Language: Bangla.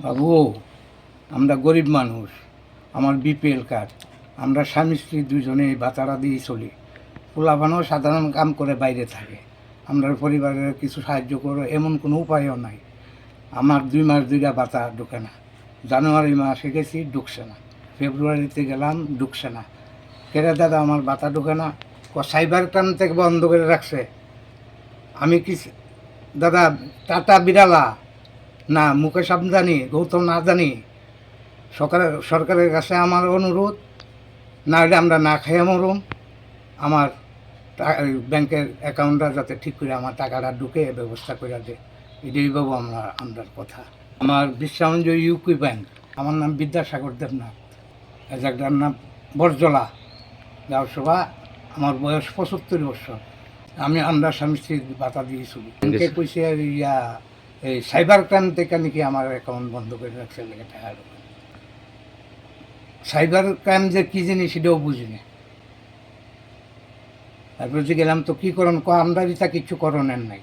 বাবু, আমরা গরিব মানুষ, আমার বিপিএল কার্ড। আমরা স্বামী স্ত্রী দুজনে বাতারা দিয়ে চলি। পোলাপানও সাধারণ কাম করে বাইরে থাকে। আমরা পরিবারের কিছু সাহায্য করো, এমন কোনো উপায়ও নাই। আমার দুই মাস দুইটা বাতা ঢুকে না। জানুয়ারি মাসে গেছি ঢুকছে না। ফেব্রুয়ারিতে গেলাম, ঢুকছে না। কেরে দাদা, আমার বাতা ঢুকে না? সাইবার ক্রাইম থেকে বন্ধ করে রাখছে। আমি কি দাদা, টাটা বিড়ালা। না মুকেশ আমদানি গৌতম না জানি। সরকারের সরকারের কাছে আমার অনুরোধ না হলে আমরা না খেয়ে মরুম। আমার ব্যাংকের অ্যাকাউন্টটা যাতে ঠিক করে আমার টাকাটা ঢুকে ব্যবস্থা করে দে এটাই বাবু আমরা আমার কথা। আমার বিশ্বামঞ্জ ইউপি ব্যাংক আমার নাম বিদ্যাসাগর দেবনাথ। জায়গাটার নাম বরজলা। গাঁওসভা আমার বয়স পঁচাত্তর বছর। আমি আমরা স্বামী স্ত্রীর বাতা দিয়েছিল। ব্যাংকে কইছে ইয়া এই সাইবার ক্রাইম থেকে নাকি আমার অ্যাকাউন্ট বন্ধ করে রাখছে? লেগে টাকা। সাইবার ক্রাইম যে কী জিনিস সেটাও বুঝি না তারপরে যে গেলাম, তো কী করেন ক, আমরা তা কিছু করণের নাই।